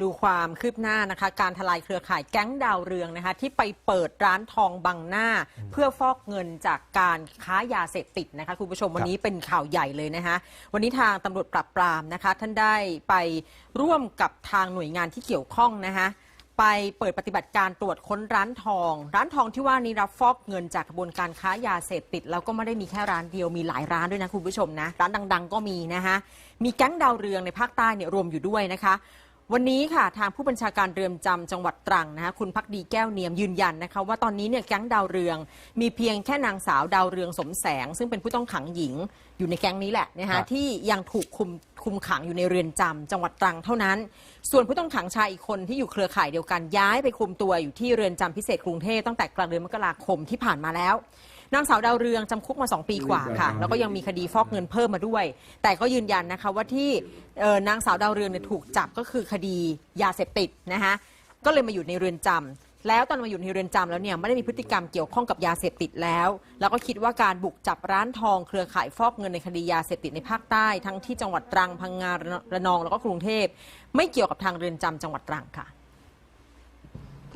ดูความคืบหน้านะคะ การทลายเครือข่ายแก๊งดาวเรืองนะคะ ที่ไปเปิดร้านทองบังหน้า เพื่อฟอกเงินจากการค้ายาเสพติดนะคะ คุณผู้ชมวันนี้เป็นข่าวใหญ่เลยนะคะ วันนี้ทางตำรวจปราบปรามนะคะ ท่านได้ไปร่วมกับทางหน่วยงานที่เกี่ยวข้องนะคะไปเปิดปฏิบัติการตรวจค้นร้านทอง ร้านทองที่ว่านี้รับฟอกเงินจากกระบวนการค้ายาเสพติด แล้วก็ไม่ได้มีแค่ร้านเดียวมีหลายร้านด้วยนะคุณผู้ชมนะ ร้านดัง ๆ ก็มีนะคะมีแก๊งดาวเรืองในภาคใต้เนี่ยรวมอยู่ด้วยนะคะ วันนี้ค่ะทางผู้บัญชาการเรือนจำจังหวัดตรังนะคะคุณพักดีแก้วเนียมยืนยันนะคะว่าตอนนี้เนี่ยแก๊งดาวเรือง มีเพียงแค่นางสาวดาวเรืองสมแสง ซึ่งเป็นผู้ต้องขังหญิงอยู่ในแก๊งนี้แหละนะครัคะบที่ยังถูกคุมคุมขังอยู่ในเรือนจำจังหวัดตรังเท่านั้น ส่วนผู้ต้องขังชายอีกคนที่อยู่เครือข่ายเดียวกันย้ายไปคุมตัวอยู่ที่เรือนจำพิเศษกรุงเทพตั้งแต่กลางเดือนมกราคมที่ผ่านมาแล้ว นางสาวดาวเรืองจำคุกมา 2 ปีกว่าค่ะ แล้วก็ยังมีคดีฟอกเงินเพิ่มมาด้วย แต่ก็ยืนยันนะคะว่าที่เอ่อนางสาวดาวเรืองเนี่ยถูกจับก็คือคดียาเสพติดนะคะก็เลยมาอยู่ในเรือนจำแล้วตอนมาอยู่ในเรือนจำแล้วเนี่ยไม่ได้มีพฤติกรรมเกี่ยวข้องกับยาเสพติดแล้ว แล้วก็คิดว่าการบุกจับร้านทองเครือข่ายฟอกเงินในคดียาเสพติดในภาคใต้ ทั้งที่จังหวัดตรังพังงาระนองแล้วก็กรุงเทพไม่เกี่ยวกับทางเรือนจำจังหวัดตรังค่ะ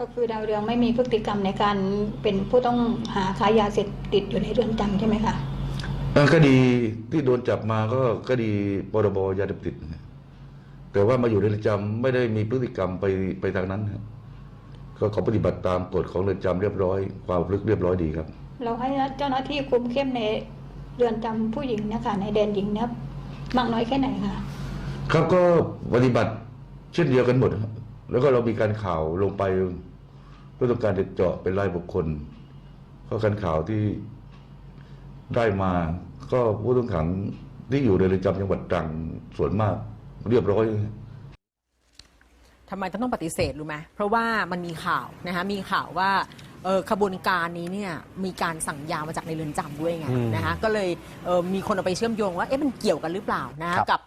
ก็คือดาวเรืองไม่มีพฤติกรรมในการเป็นผู้ต้องหาค้ายาเสพติดอยู่ในเรือนจำใช่ไหมคะเอ่อคดีที่โดนจับมาก็คดีพรบยาเสพติดนะแต่ว่ามาอยู่ในเรือนจำไม่ได้มีพฤติกรรมไปไปทางนั้นครับก็ขอปฏิบัติตามกฎของเรือนจำเรียบร้อย ความประพฤกษ์เรียบร้อยดีครับ เราให้เจ้าหน้าที่คุมเข้มในเรือนจำผู้หญิงเนะคะในแดนหญิงเนี่ยมากน้อยแค่ไหนคะครับก็ปฏิบัติเช่นเดียวกันหมดครับแล้วก็เรามีการข่าวลงไป เพื่อต้องการจะเจาะเป็นรายบุคคลเพราะการข่าวที่ได้มาก็ผู้ต้องขังที่อยู่ในเรือนจำจังหวัดตรังส่วนมากเรียบร้อยทำไมต้องปฏิเสธรู้ไหมเพราะว่ามันมีข่าวนะคะมีข่าวว่าเออขบวนการนี้เนี่ยมีการสั่งยามาจากในเรือนจำด้วยไงอืมนะคะก็เลยเออมีคนเอาไปเชื่อมโยงว่าเอ๊ะมันเกี่ยวกันหรือเปล่านะครับกับกับ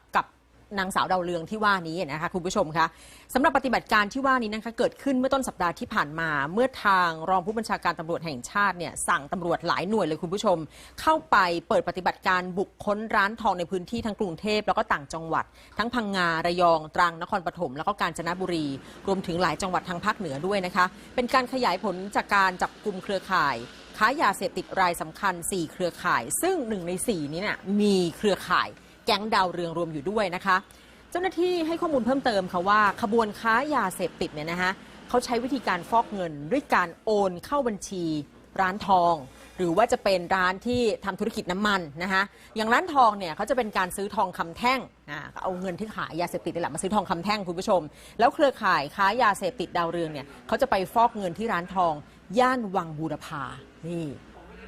นางสาวดาวเรืองที่ว่านี้นะคะคุณผู้ชมคะสำหรับปฏิบัติการที่ว่านี้นะคะเกิดขึ้นเมื่อต้นสัปดาห์ที่ผ่านมา เมื่อทางรองผู้บัญชาการตำรวจแห่งชาติเนี่ยสั่งตำรวจหลายหน่วยเลยคุณผู้ชม เข้าไปเปิดปฏิบัติการบุกค้นร้านทองในพื้นที่ทั้งกรุงเทพแล้วก็ต่างจังหวัด ทั้งพังงาระยองตรังนครปฐมแล้วก็กาญจนบุรี รวมถึงหลายจังหวัดทางภาคเหนือด้วยนะคะ เป็นการขยายผลจากการจับกลุ่มเครือข่ายค้ายาเสพติดรายสำคัญ 4 เครือข่าย ซึ่ง1ใน 4 นี้เนี่ยมีเครือข่าย แก๊งดาวเรืองรวมอยู่ด้วยนะคะ เจ้าหน้าที่ให้ข้อมูลเพิ่มเติมค่ะว่า ขบวนค้ายาเสพติดเนี่ยนะคะเขาใช้วิธีการฟอกเงินด้วยการโอนเข้าบัญชีร้านทอง หรือว่าจะเป็นร้านที่ทำธุรกิจน้ำมันนะคะอย่างร้านทองเนี่ยเขาจะเป็นการซื้อทองคำแท่งเอาเงินที่ขายยาเสพติดนี่แหละมาซื้อทองคำแท่งคุณผู้ชม แล้วเครือข่ายค้ายาเสพติดดาวเรืองเนี่ยเขาจะไปฟอกเงินที่ร้านทอง ย่านวังบูรพานี่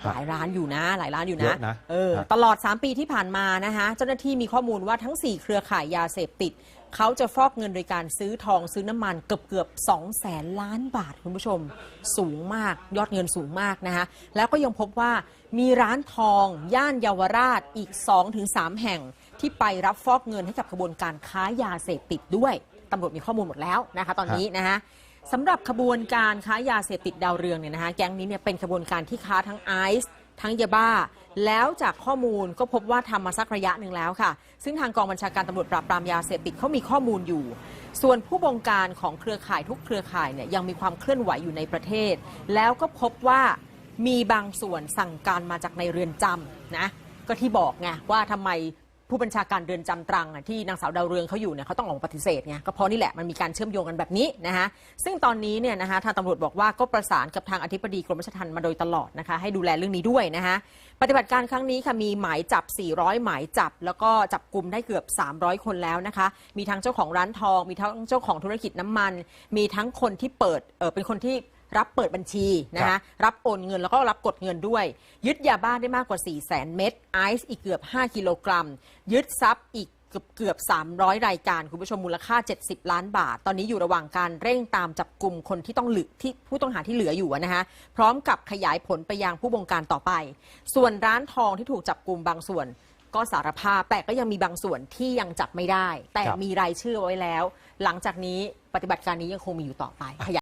หลายร้านอยู่นะ หลายร้านอยู่เยนะอะนะเออครับ ตลอด 3 ปีที่ผ่านมานะคะเจ้าหน้าที่มีข้อมูลว่าทั้ง 4 เครือข่ายยาเสพติด เขาจะฟอกเงินโดยการซื้อทองซื้อน้ำมันเกือบเกือบ2แสนล้านบาทคุณผู้ชม สูงมากยอดเงินสูงมากนะคะแล้วก็ยังพบว่ามีร้านทอง ย่านเยาวราชอีก 2-3 แห่ง ที่ไปรับฟอกเงินให้กับขบวนการค้ายาเสพติดด้วยตำรวจมีข้อมูลหมดแล้วนะคะตอนนี้นะคะ สำหรับขบวนการค้ายาเสพติดดาวเรืองเนี่ยนะคะแก๊งนี้เนี่ยเป็นขบวนการที่ค้าทั้งไอซ์ทั้งยาบ้า แล้วจากข้อมูลก็พบว่าทำมาสักระยะหนึ่งแล้วค่ะ ซึ่งทางกองบัญชาการตำรวจปราบปรามยาเสพติดเขามีข้อมูลอยู่ ส่วนผู้บงการของเครือข่ายทุกเครือข่ายเนี่ยยังมีความเคลื่อนไหวอยู่ในประเทศ แล้วก็พบว่ามีบางส่วนสั่งการมาจากในเรือนจำนะก็ที่บอกไงว่าทำไม ผู้บัญชาการเรือนจำตรังที่นางสาวดาวเรืองเขาอยู่เนี่ยเขาต้องออกปฏิเสธไงก็เพราะนี่แหละมันมีการเชื่อมโยงกันแบบนี้นะคะซึ่งตอนนี้เนี่ยนะคะทางตำรวจบอกว่าก็ประสานกับทางอธิบดีกรมราชทัณฑ์มาโดยตลอดนะคะให้ดูแลเรื่องนี้ด้วยนะคะปฏิบัติการครั้งนี้ค่ะมีหมายจับ 400 หมายจับ แล้วก็จับกลุ่มได้เกือบ 300 คนแล้วนะคะ มีทั้งเจ้าของร้านทอง มีทั้งเจ้าของธุรกิจน้ำมัน มีทั้งคนที่เปิดเออเป็นคนที่ รับเปิดบัญชีนะครัคะบรับโอนเงินแล้วก็รับกดเงินด้วย ยึดยาบ้าได้มากกว่า 4 0 0แสนเม็ดไอซ์อีกเกือบ 5 กิโลกรัม ยึดทรัพย์อีกเกือบเกือบ 300 รายการ คุณผู้ชมมูลค่า 70 ล้านบาท ตอนนี้อยู่ระหว่างการเร่งตามจับกลุ่มคนที่ต้องเหลือที่ผู้ต้องหาที่เหลืออยู่อะนะคะพร้อมกับขยายผลไปยังผู้บงการต่อไป ส่วนร้านทองที่ถูกจับกลุ่มบางส่วนก็สารภาพแต่ก็ยังมีบางส่วนที่ยังจับไม่ได้ แต่ครับมีรายชื่อไว้แล้ว หลังจากนี้ปฏิบัติการนี้ยังคงมีอยู่ต่อไปขยาย